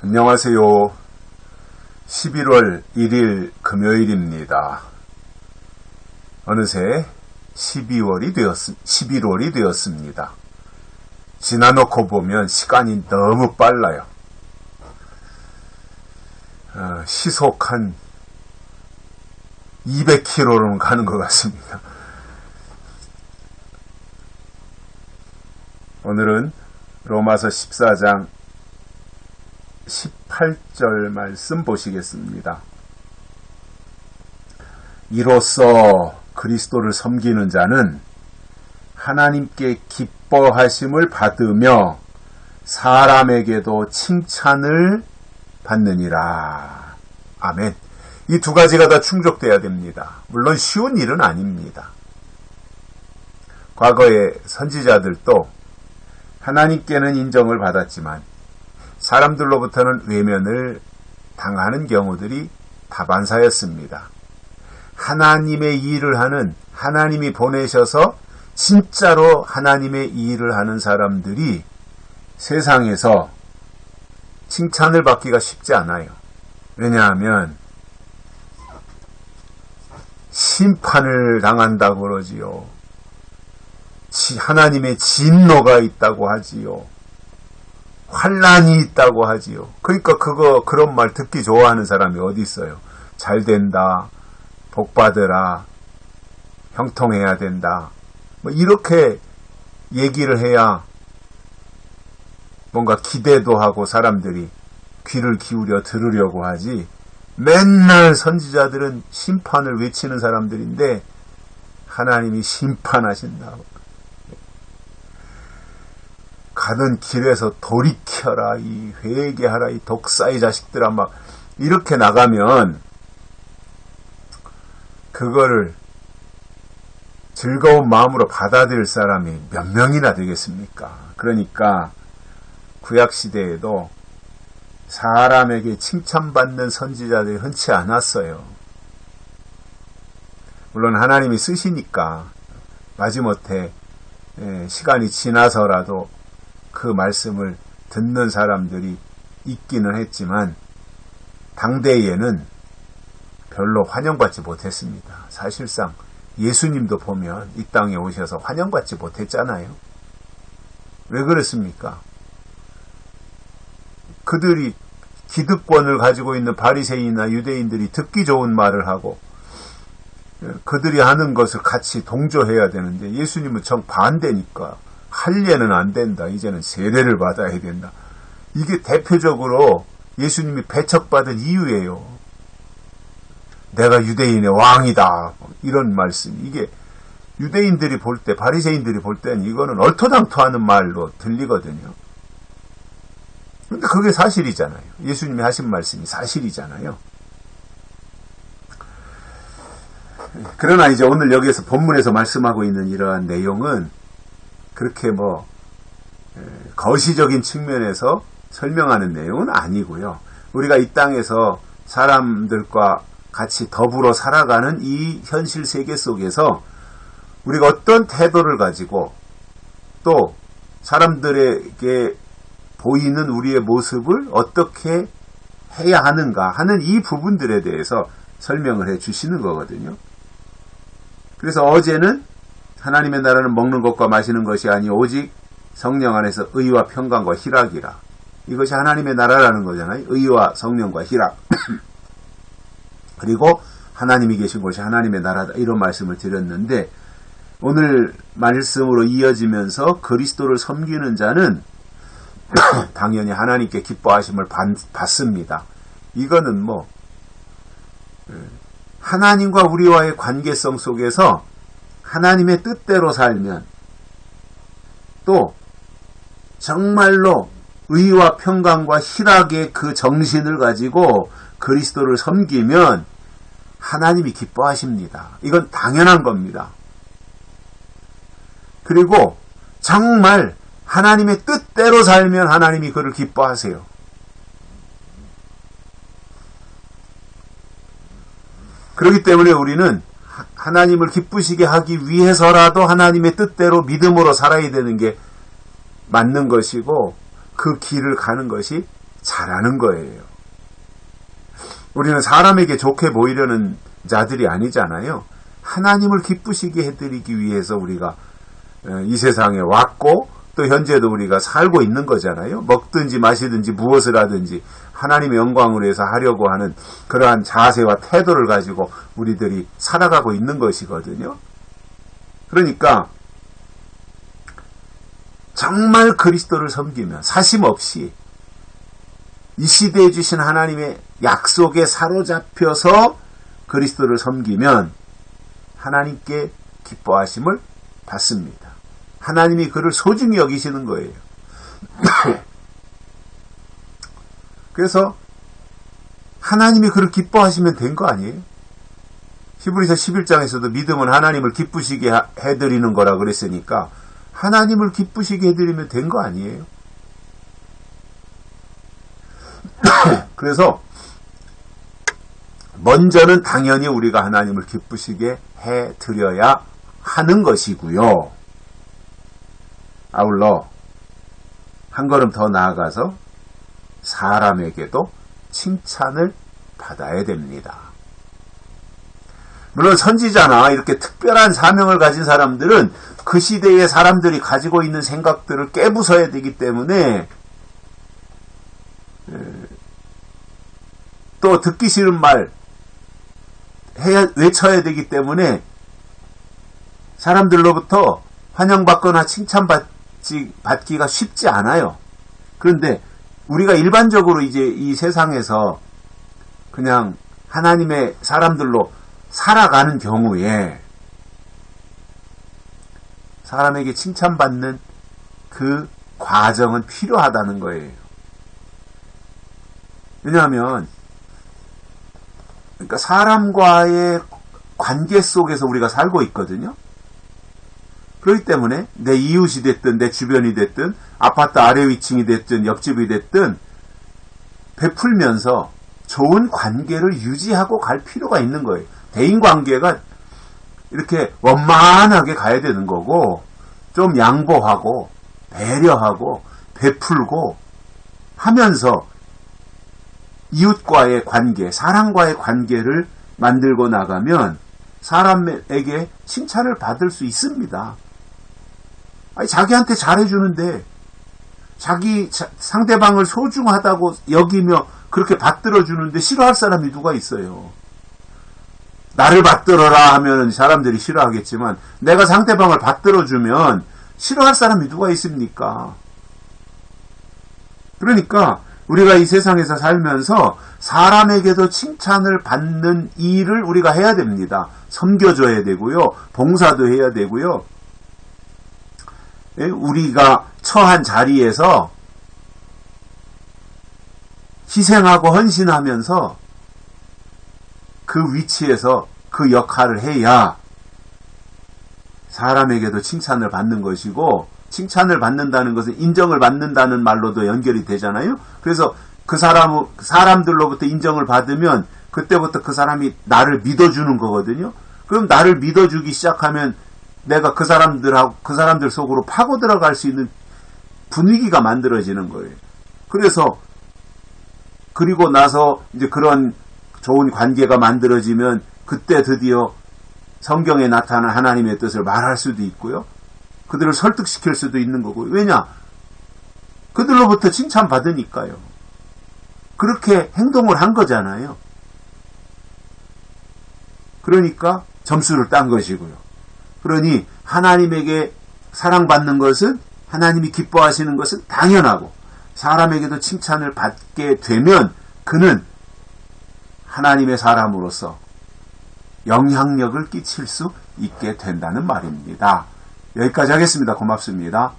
안녕하세요. 11월 1일 금요일입니다. 어느새 12월이 되었, 11월이 되었습니다. 지나놓고 보면 시간이 너무 빨라요. 어, 시속 한 200km로는 가는 것 같습니다. 오늘은 로마서 14장 18절 말씀 보시겠습니다. 이로써 그리스도를 섬기는 자는 하나님께 기뻐하심을 받으며 사람에게도 칭찬을 받느니라. 아멘. 이 두 가지가 다 충족돼야 됩니다. 물론 쉬운 일은 아닙니다. 과거의 선지자들도 하나님께는 인정을 받았지만 사람들로부터는 외면을 당하는 경우들이 다반사였습니다. 하나님의 일을 하는 하나님이 보내셔서 진짜로 하나님의 일을 하는 사람들이 세상에서 칭찬을 받기가 쉽지 않아요. 왜냐하면 심판을 당한다고 그러지요. 하나님의 진노가 있다고 하지요. 환란이 있다고 하지요. 그러니까 그거 그런 말 듣기 좋아하는 사람이 어디 있어요? 잘 된다. 복 받으라. 형통해야 된다. 뭐 이렇게 얘기를 해야 뭔가 기대도 하고 사람들이 귀를 기울여 들으려고 하지. 맨날 선지자들은 심판을 외치는 사람들인데 하나님이 심판하신다고. 가는 길에서 돌이켜라, 이 회개하라, 이 독사의 자식들아, 막, 이렇게 나가면, 그거를 즐거운 마음으로 받아들일 사람이 몇 명이나 되겠습니까? 그러니까, 구약시대에도 사람에게 칭찬받는 선지자들이 흔치 않았어요. 물론 하나님이 쓰시니까, 마지못해 예, 시간이 지나서라도 그 말씀을 듣는 사람들이 있기는 했지만 당대에는 별로 환영받지 못했습니다. 사실상 예수님도 보면 이 땅에 오셔서 환영받지 못했잖아요. 왜 그렇습니까? 그들이 기득권을 가지고 있는 바리새인이나 유대인들이 듣기 좋은 말을 하고 그들이 하는 것을 같이 동조해야 되는데 예수님은 정 반대니까 할례는 안 된다. 이제는 세례를 받아야 된다. 이게 대표적으로 예수님이 배척받은 이유예요. 내가 유대인의 왕이다. 이런 말씀. 이게 유대인들이 볼 때, 바리새인들이 볼 때는 이거는 얼토당토하는 말로 들리거든요. 근데 그게 사실이잖아요. 예수님이 하신 말씀이 사실이잖아요. 그러나 이제 오늘 여기에서 본문에서 말씀하고 있는 이러한 내용은 그렇게 뭐 거시적인 측면에서 설명하는 내용은 아니고요. 우리가 이 땅에서 사람들과 같이 더불어 살아가는 이 현실 세계 속에서 우리가 어떤 태도를 가지고 또 사람들에게 보이는 우리의 모습을 어떻게 해야 하는가 하는 이 부분들에 대해서 설명을 해 주시는 거거든요. 그래서 어제는 하나님의 나라는 먹는 것과 마시는 것이 아니 오직 성령 안에서 의와 평강과 희락이라. 이것이 하나님의 나라라는 거잖아요. 의와 성령과 희락. 그리고 하나님이 계신 곳이 하나님의 나라다. 이런 말씀을 드렸는데 오늘 말씀으로 이어지면서 그리스도를 섬기는 자는 당연히 하나님께 기뻐하심을 받습니다. 이거는 뭐 하나님과 우리와의 관계성 속에서 하나님의 뜻대로 살면 또 정말로 의와 평강과 희락의 그 정신을 가지고 그리스도를 섬기면 하나님이 기뻐하십니다. 이건 당연한 겁니다. 그리고 정말 하나님의 뜻대로 살면 하나님이 그를 기뻐하세요. 그렇기 때문에 우리는 하나님을 기쁘시게 하기 위해서라도 하나님의 뜻대로 믿음으로 살아야 되는 게 맞는 것이고 그 길을 가는 것이 잘하는 거예요. 우리는 사람에게 좋게 보이려는 자들이 아니잖아요. 하나님을 기쁘시게 해드리기 위해서 우리가 어, 이 세상에 왔고 또 현재도 우리가 살고 있는 거잖아요. 먹든지 마시든지 무엇을 하든지 하나님의 영광을 위해서 하려고 하는 그러한 자세와 태도를 가지고 우리들이 살아가고 있는 것이거든요. 그러니까 정말 그리스도를 섬기면 사심 없이 이 시대에 주신 하나님의 약속에 사로잡혀서 그리스도를 섬기면 하나님께 기뻐하심을 받습니다. 하나님이 그를 소중히 여기시는 거예요. 그래서 하나님이 그를 기뻐하시면 된 거 아니에요? 히브리서 11장에서도 믿음은 하나님을 기쁘시게 해드리는 거라 그랬으니까 하나님을 기쁘시게 해드리면 된 거 아니에요? 그래서 먼저는 당연히 우리가 하나님을 기쁘시게 해드려야 하는 것이고요. 아울러 한 걸음 더 나아가서 사람에게도 칭찬을 받아야 됩니다. 물론 선지자나 이렇게 특별한 사명을 가진 사람들은 그 시대의 사람들이 가지고 있는 생각들을 깨부숴야 되기 때문에 또 듣기 싫은 말 외쳐야 되기 때문에 사람들로부터 환영받거나 칭찬받지, 받기가 쉽지 않아요. 그런데 우리가 일반적으로 이제 이 세상에서 그냥 하나님의 사람들로 살아가는 경우에 사람에게 칭찬받는 그 과정은 필요하다는 거예요. 왜냐하면 그러니까 사람과의 관계 속에서 우리가 살고 있거든요. 그렇기 때문에 내 이웃이 됐든 내 주변이 됐든 아파트 아래 위층이 됐든 옆집이 됐든 베풀면서 좋은 관계를 유지하고 갈 필요가 있는 거예요. 대인 관계가 이렇게 원만하게 가야 되는 거고 좀 양보하고 배려하고 베풀고 하면서 이웃과의 관계, 사람과의 관계를 만들고 나가면 사람에게 칭찬을 받을 수 있습니다. 아니, 자기한테 잘해주는데 자기 상대방을 소중하다고 여기며 그렇게 받들어 주는데 싫어할 사람이 누가 있어요. 나를 받들어라 하면 사람들이 싫어하겠지만 내가 상대방을 받들어 주면 싫어할 사람이 누가 있습니까? 그러니까 우리가 이 세상에서 살면서 사람에게도 칭찬을 받는 일을 우리가 해야 됩니다. 섬겨줘야 되고요. 봉사도 해야 되고요. 예, 우리가 처한 자리에서 희생하고 헌신하면서 그 위치에서 그 역할을 해야 사람에게도 칭찬을 받는 것이고 칭찬을 받는다는 것은 인정을 받는다는 말로도 연결이 되잖아요. 그래서 그 사람 사람들로부터 인정을 받으면 그때부터 그 사람이 나를 믿어주는 거거든요. 그럼 나를 믿어주기 시작하면 내가 그 사람들하고 그 사람들 속으로 파고 들어갈 수 있는 분위기가 만들어지는 거예요. 그래서 그리고 나서 이제 그런 좋은 관계가 만들어지면 그때 드디어 성경에 나타난 하나님의 뜻을 말할 수도 있고요. 그들을 설득시킬 수도 있는 거고. 왜냐? 그들로부터 칭찬받으니까요. 그렇게 행동을 한 거잖아요. 그러니까 점수를 딴 것이고요. 그러니 하나님에게 사랑받는 것은 하나님이 기뻐하시는 것은 당연하고 사람에게도 칭찬을 받게 되면 그는 하나님의 사람으로서 영향력을 끼칠 수 있게 된다는 말입니다. 여기까지 하겠습니다. 고맙습니다.